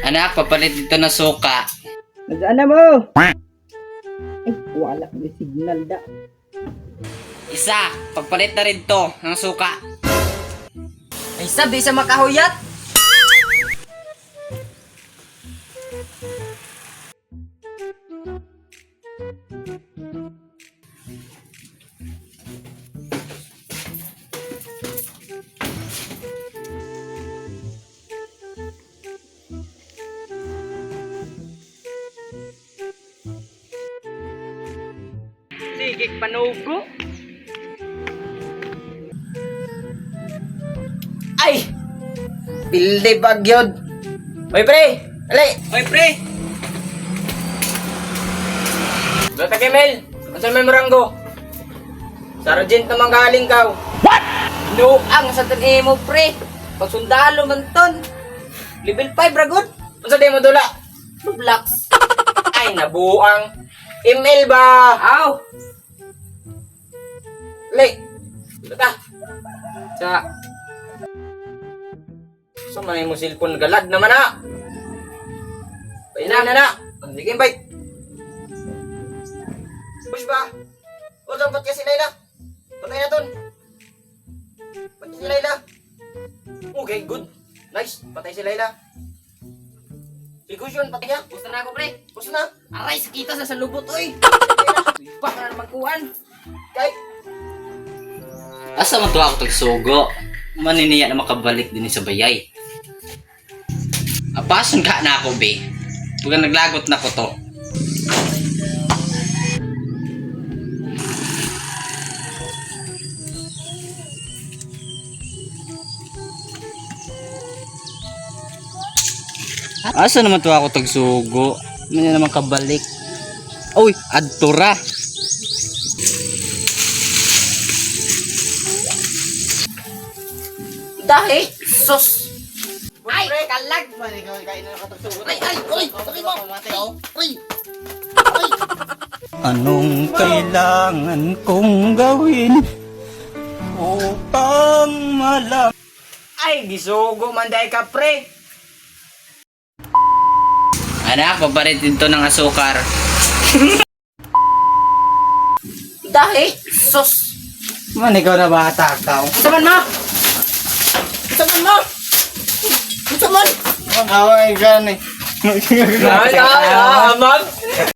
Anak, papalit dito na suka. Nasaan na mo? Ay, wala. May signal da. Isa, pagpalit na rin to ng suka. Ay sabi sa makahuyat. Sige, panugo. Ay! Pilde bagyod. Hoy pre! Ali! Hoy, pre! Dota Kemel! Asa may maranggo? Sergeant naman galing ka. What? Nuang sa tanin mo pre. Pagsundalo man ton. Level 5 ragot. Unsa di mo dula? Roblox. Ay nabuang. Email ba? Aw. Le. Dota. Sa Sa man mo cellphone galad naman na. Painan na na. Sige, bye. Push ba? O dapat kasi Layla. Patay na ton. Patay si Layla. Okay, good. Nice. Patay si Layla. Yun, patay niya. Gusto na ako, pre. Gusto na. Aray, sakita sa salubot, oy. Pa ka na magkuhan. Kay. Asa man to ako tagsugo? Maniniya na makabalik din sa bayay. Apason ka na ako, be. Pag naglagot na ko to. Asa naman to ako tagsugo? Manya naman kabalik. Uy, adtura. Dahi. Sus. Ay, kalag. Man, ikaw kain na nakatagsugot. Ay, ay, uy, sabi mo. Uy. Anong kailangan kong gawin upang malam Ay, gisugo man dahil ka, pre. Anak, paparitin to ng asukar. Dahi. Sus. Man, ikaw na bata ka. Saman mo. Mo. Saman. Away ka ni. Ay, ay, ay, amag.